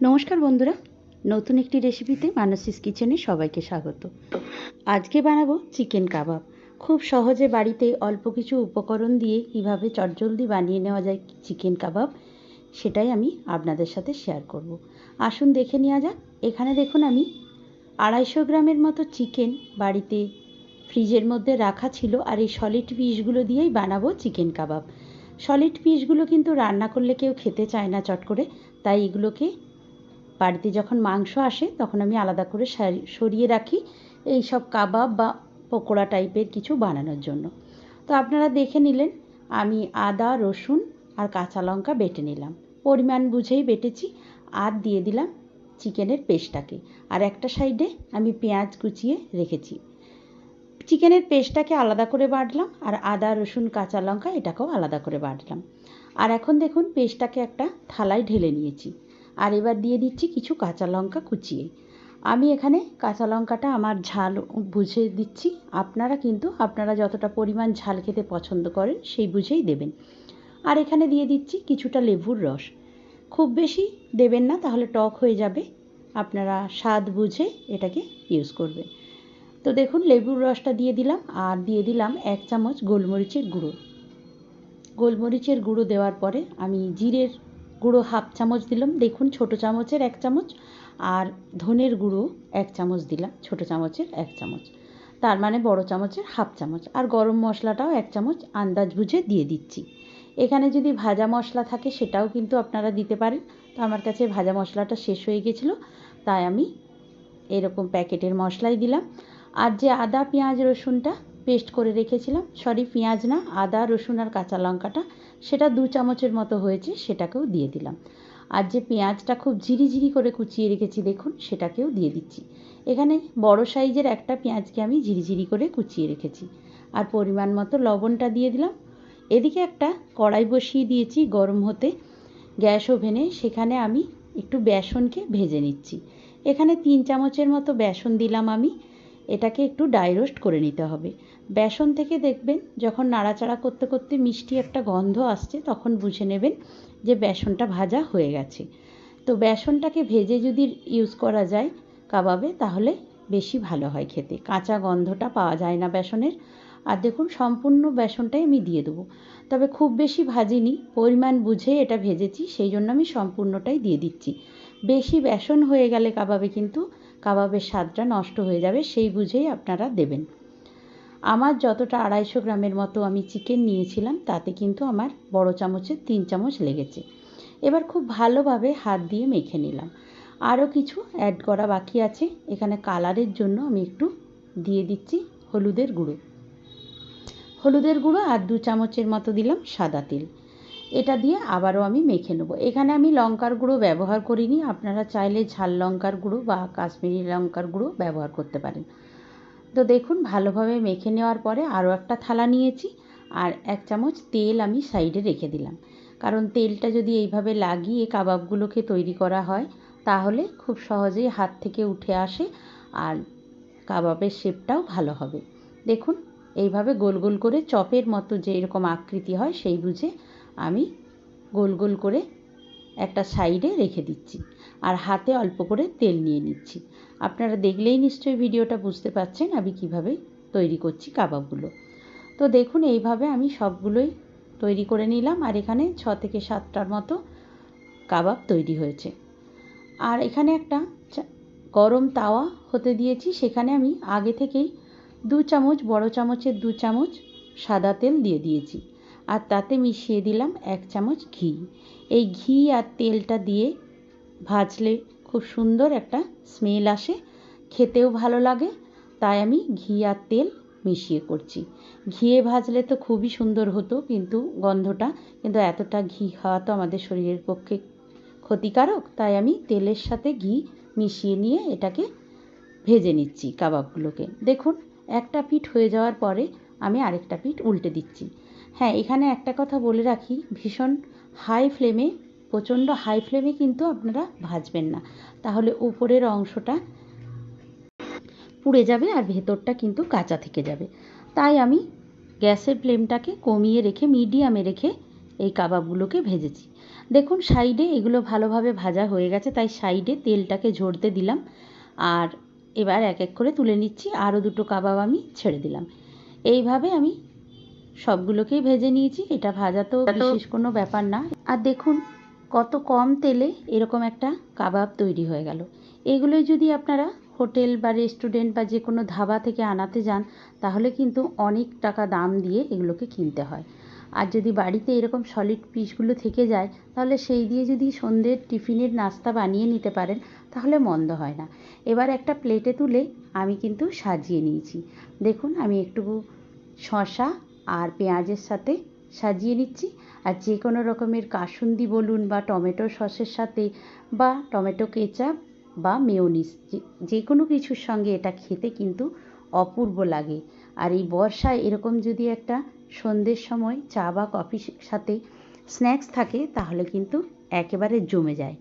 নমস্কার বন্ধুরা। নতুন একটি রেসিপিতে মানসিস কিচেনে সবাইকে স্বাগত। আজকে বানাবো চিকেন কাবাব। খুব সহজে বাড়িতে অল্প কিছু উপকরণ দিয়ে কীভাবে চটজলদি বানিয়ে নেওয়া যায় চিকেন কাবাব, সেটাই আমি আপনাদের সাথে শেয়ার করব। আসুন দেখে নেওয়া যাক। এখানে দেখুন আমি আড়াইশো গ্রামের মতো চিকেন বাড়িতে ফ্রিজের মধ্যে রাখা ছিল আর এই সলিড পিসগুলো দিয়েই বানাবো চিকেন কাবাব। সলিড পিসগুলো কিন্তু রান্না করলে কেউ খেতে চায় না চট করে, তাই এগুলোকে বাড়িতে যখন মাংস আসে, তখন আমি আলাদা করে সরিয়ে রাখি এই সব কাবাব বা পকোড়া টাইপের কিছু বানানোর জন্য। তো আপনারা দেখে নিলেন, আমি আদা, রসুন আর কাঁচা লঙ্কা বেটে নিলাম। পরিমাণ বুঝেই বেটেছি, আর দিয়ে দিলাম চিকেনের পেস্টটাকে। আর একটা সাইডে আমি পেঁয়াজ কুচিয়ে রেখেছি। চিকেনের পেস্টটাকে আলাদা করে বাটলাম, আর আদা, রসুন, কাঁচা লঙ্কা এটাকেও আলাদা করে বাটলাম। আর এখন দেখুন, পেস্টটাকে একটা থালায় ঢেলে নিয়েছি। আর এবার দিয়ে দিচ্ছি কিছু কাঁচা লঙ্কা কুচিয়ে আমি এখানে কাঁচা লঙ্কাটা আমার ঝাল বুঝে দিচ্ছি। আপনারা কিন্তু, আপনারা যতটা পরিমাণ ঝাল খেতে পছন্দ করেন, সেই বুঝেই দেবেন। আর এখানে দিয়ে দিচ্ছি কিছুটা লেবুর রস। খুব বেশি দেবেন না, তাহলে টক হয়ে যাবে। আপনারা স্বাদ বুঝে এটাকে ইউজ করবেন। তো দেখুন, লেবুর রসটা দিয়ে দিলাম, আর দিয়ে দিলাম এক চামচ গোলমরিচের গুঁড়ো। গোলমরিচের গুঁড়ো দেওয়ার পরে আমি জিরের গুঁড়ো হাফ চামচ দিলাম। দেখুন, ছোটো চামচের এক চামচ আর ধনের গুঁড়ো এক চামচ দিলাম, ছোটো চামচের এক চামচ। তার মানে বড় চামচের হাফ চামচ। আর গরম মশলাটাও এক চামচ আন্দাজ বুঝে দিয়ে দিচ্ছি। এখানে যদি ভাজা মশলা থাকে, সেটাও কিন্তু আপনারা দিতে পারেন। তো আমার কাছে ভাজা মশলাটা শেষ হয়ে গেছিল, তাই আমি এরকম প্যাকেটের মশলাই দিলাম। আর যে আদা, পেঁয়াজ, রসুনটা পেস্ট করে রেখেছিলাম। সরি, পেঁয়াজ না, আদা, রসুন আর কাঁচা লঙ্কাটা, সেটা দু চামচের মতো হয়েছে, সেটাকেও দিয়ে দিলাম। আর যে পেঁয়াজটা খুব ঝিরিঝিরি করে কুচিয়ে রেখেছি, দেখুন, সেটাকেও দিয়ে দিচ্ছি। এখানে বড় সাইজের একটা পেঁয়াজকে আমি ঝিরিঝিরি করে কুচিয়ে রেখেছি। আর পরিমাণ মতো লবণটা দিয়ে দিলাম। এদিকে একটা কড়াই বসিয়ে দিয়েছি গরম হতে। গ্যাস ওভেনে সেখানে আমি একটু বেসনকে ভেজে নিচ্ছি। এখানে তিন চামচের মতো বেসন দিলাম আমি। এটাকে একটু ডাই রোস্ট করে নিতে হবে। বেসন থেকে দেখবেন, যখন নাড়াচাড়া করতে করতে মিষ্টি একটা গন্ধ আসছে, তখন বুঝে নেবেন যে বেসনটা ভাজা হয়ে গেছে। তো বেসনটাকে ভেজে যদি ইউজ করা যায় কাবাবে, তাহলে বেশি ভালো হয় খেতে। কাঁচা গন্ধটা পাওয়া যায় না বেসনের। আর দেখুন, সম্পূর্ণ বেসনটাই আমি দিয়ে দেবো। তবে খুব বেশি ভাজিনি, পরিমাণ বুঝে এটা ভেজেছি, সেই জন্য আমি সম্পূর্ণটাই দিয়ে দিচ্ছি। বেশি বেসন হয়ে গেলে কাবাবে কিন্তু কাবাবের স্বাদটা নষ্ট হয়ে যাবে, সেই বুঝেই আপনারা দেবেন। আমার যতটা আড়াইশো গ্রামের মতো আমি চিকেন নিয়েছিলাম, তাতে কিন্তু আমার বড় চামচের তিন চামচ লেগেছে। এবার খুব ভালোভাবে হাত দিয়ে মেখে নিলাম। আরও কিছু অ্যাড করা বাকি আছে, এখানে কালারের জন্য আমি একটু দিয়ে দিচ্ছি হলুদের গুঁড়ো। হলুদের গুঁড়ো আর দু চামচের মতো দিলাম সাদা তেল। এটা দিয়ে আবারও আমি মেখে নেব। এখানে আমি লঙ্কার গুঁড়ো ব্যবহার করিনি, আপনারা চাইলে ঝাল লঙ্কার গুঁড়ো বা কাশ্মীরি লঙ্কার গুঁড়ো ব্যবহার করতে পারেন। তো দেখুন, ভালোভাবে মেখে নেওয়ার পরে আরও একটা থালা নিয়েছি, আর এক চামচ তেল আমি সাইডে রেখে দিলাম। কারণ তেলটা যদি এইভাবে লাগিয়ে কাবাবগুলোকে তৈরি করা হয়, তাহলে খুব সহজেই হাত থেকে উঠে আসে আর কাবাবের শেপটাও ভালো হবে। দেখুন, এইভাবে গোল গোল করে চপের মতো যে এরকম আকৃতি হয়, সেই বুঝে আমি গোল গোল করে একটা সাইডে রেখে দিচ্ছি আর হাতে অল্প করে তেল নিয়ে নিচ্ছি। আপনারা দেখলেই নিশ্চয়ই ভিডিওটা বুঝতে পারছেন আমি কীভাবে তৈরি করছি কাবাবগুলো। তো দেখুন, এইভাবে আমি সবগুলোই তৈরি করে নিলাম আর এখানে ছ থেকে সাতটার মতো কাবাব তৈরি হয়েছে। আর এখানে একটা গরম তাওয়া হতে দিয়েছি। সেখানে আমি আগে থেকেই দু চামচ, বড় চামচের দু চামচ সাদা তেল দিয়ে দিয়েছি। আর তাতে মিশিয়ে দিলাম এক চামচ ঘি। এই ঘি আর তেলটা দিয়ে ভাজলে খুব সুন্দর একটা স্মেল আসে, খেতেও ভালো লাগে, তাই আমি ঘি আর তেল মিশিয়ে করছি। ঘিয়ে ভাজলে তো খুবই সুন্দর হতো কিন্তু গন্ধটা, কিন্তু এতটা ঘি খাওয়া তো আমাদের শরীরের পক্ষে ক্ষতিকারক, তাই আমি তেলের সাথে ঘি মিশিয়ে নিয়ে এটাকে ভেজে নিচ্ছি কাবাবগুলোকে। দেখুন, একটা পিঠ হয়ে যাওয়ার পরে আমি আরেকটা পিঠ উল্টে দিচ্ছি। হ্যাঁ এখানে একটা কথা বলে রাখি, ভীষণ হাই ফ্লেমে প্রচণ্ড হাই ফ্লেমে কিন্তু আপনারা ভাজবেন না। তাহলে উপরের অংশটা পুড়ে যাবে আর ভেতরটা কিন্তু কাঁচা থেকে যাবে। তাই আমি গ্যাসের ফ্লেমটাকে কমিয়ে রেখে, মিডিয়ামে রেখে এই কাবাবগুলোকে ভেজেছি। দেখুন, সাইডে এগুলো ভালোভাবে ভাজা হয়ে গেছে, তাই সাইডে তেলটাকে ঝরতে দিলাম। আর এবার এক এক করে তুলে নিচ্ছি। আরও দুটো কাবাব আমি ছেড়ে দিলাম। এইভাবে আমি সবগুলোকেই ভেজে নিয়েছি। এটা ভাজা তো বিশেষ কোনো ব্যাপার না। আর দেখুন কত কম তেলে এরকম একটা কাবাব তৈরি হয়ে গেল। এগুলোই যদি আপনারা হোটেল বা রেস্টুরেন্ট বা যে কোনো ধাবা থেকে আনাতে যান তাহলে কিন্তু অনেক টাকা দাম দিয়ে এগুলোকে কিনতে হয়। আর যদি বাড়িতে এরকম সলিড পিসগুলো থেকে যায় তাহলে সেই দিয়ে যদি সন্ধ্যের টিফিনের নাস্তা বানিয়ে নিতে পারেন তাহলে মন্দ হয় না। এবার একটা প্লেটে তুলে আমি কিন্তু সাজিয়ে নিয়েছি। দেখুন আমি একটু শশা আর পেঁয়াজের সাথে সাজিয়ে নিচ্ছি। আর যে কোনো রকমের কাসুন্দি বলুন বা টমেটো সসের সাথে বা টমেটো কেচাপ বা মেয়োনিজ যে যে কোনো কিছুর সঙ্গে এটা খেতে কিন্তু অপূর্ব লাগে। আর এই বর্ষায় এরকম যদি একটা সন্ধ্যের সময় চা বা কফির সাথে স্ন্যাক্স থাকে, তাহলে কিন্তু একেবারে জমে যায়।